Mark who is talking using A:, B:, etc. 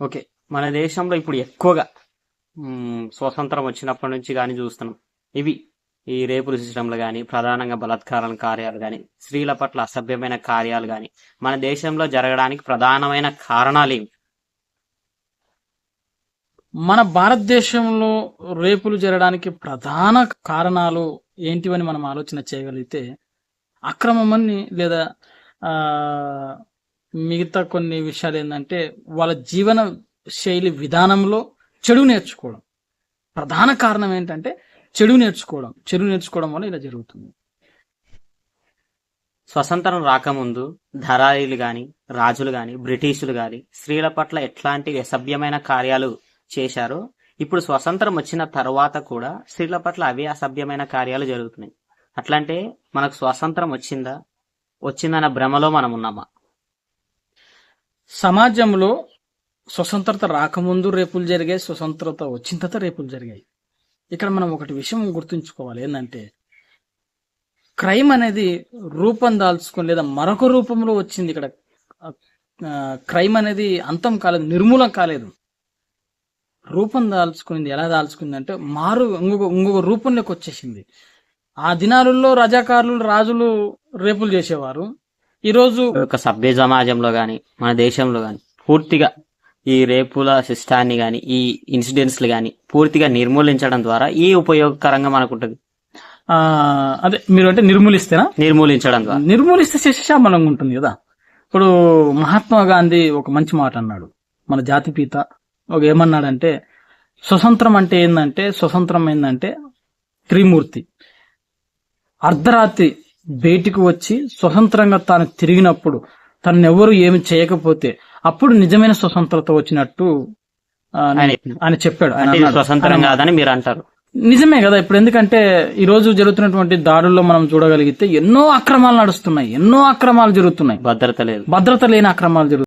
A: Okay. మన దేశంలో ఇప్పుడు ఎక్కువగా స్వతంత్రం వచ్చినప్పటి నుంచి కానీ చూస్తున్నాం. ఇవి ఈ రేపుల సిస్టంలు కానీ ప్రధానంగా బలాత్కారాల కార్యాలు కానీ స్త్రీల పట్ల అసభ్యమైన కార్యాలు కానీ మన దేశంలో జరగడానికి ప్రధానమైన కారణాలు ఏమి
B: మన భారతదేశంలో రేపులు జరగడానికి ప్రధాన కారణాలు ఏంటివని మనం ఆలోచన చేయగలిగితే అక్రమమని లేదా ఆ, మిగతా కొన్ని విషయాలు ఏంటంటే వాళ్ళ జీవన శైలి విధానంలో చెడు నేర్చుకోవడం. ప్రధాన కారణం ఏంటంటే చెడు నేర్చుకోవడం. చెడు నేర్చుకోవడం వల్ల ఇలా జరుగుతుంది.
A: స్వతంత్రం రాకముందు ధరాయిలు గాని రాజులు గాని బ్రిటిషులు గాని స్త్రీల పట్ల ఎట్లాంటి అసభ్యమైన కార్యాలు చేశారో ఇప్పుడు స్వతంత్రం వచ్చిన తర్వాత కూడా స్త్రీల పట్ల అవే అసభ్యమైన కార్యాలు జరుగుతున్నాయి. అట్లంటే మనకు స్వాతంత్రం వచ్చిందా? వచ్చిందన్న భ్రమలో మనం ఉన్నామా
B: సమాజంలో స్వతంత్రత రాకముందు రేపులు జరిగాయి స్వతంత్రత వచ్చిన తర్వాత రేపులు జరిగాయి. ఇక్కడ మనం ఒకటి విషయం గుర్తుంచుకోవాలి. ఏంటంటే క్రైమ్ అనేది రూపం దాల్చుకొని లేదా మరొక రూపంలో వచ్చింది ఇక్కడ. క్రైమ్ అనేది అంతం కాలేదు నిర్మూలం కాలేదు. రూపం దాల్చుకుంది ఎలా దాల్చుకుంది అంటే మారు ఇంకొక ఇంకొక రూపంలోకి వచ్చేసింది. ఆ దినాలలో రజాకారులు రాజులు రేపులు చేసేవారు. ఈరోజు
A: ఒక సభ్య సమాజంలో గాని మన దేశంలో గాని పూర్తిగా ఈ రేపుల సిస్టాన్ని గాని ఈ ఇన్సిడెంట్స్లు గాని పూర్తిగా నిర్మూలించడం ద్వారా ఏ ఉపయోగకరంగా మనకుంటది?
B: ఆ అదే మీరు అంటే నిర్మూలిస్తేనా?
A: నిర్మూలించడం ద్వారా.
B: నిర్మూలిస్తే శిశామలంగా ఉంటుంది కదా. ఇప్పుడు మహాత్మా గాంధీ ఒక మంచి మాట అన్నాడు. మన జాతిపిత ఒక ఏమన్నాడంటే స్వతంత్రం అంటే ఏంటంటే స్వతంత్రం ఏంటంటే త్రిమూర్తి. అర్ధరాత్రి బయటికి వచ్చి స్వతంత్రంగా తాను తిరిగినప్పుడు తను ఎవరు ఏమి చేయకపోతే అప్పుడు నిజమైన స్వతంత్రత వచ్చినట్టు
A: ఆయన
B: చెప్పాడు. ఆయన.
A: స్వతంత్రం కాదని మీరు అంటారు.
B: నిజమే కదా ఇప్పుడు ఎందుకంటే ఈ రోజు జరుగుతున్నటువంటి దాడుల్లో మనం చూడగలిగితే ఎన్నో అక్రమాలు నడుస్తున్నాయి ఎన్నో అక్రమాలు జరుగుతున్నాయి.
A: భద్రత లేదు.
B: భద్రత లేని అక్రమాలు జరుగుతున్నాయి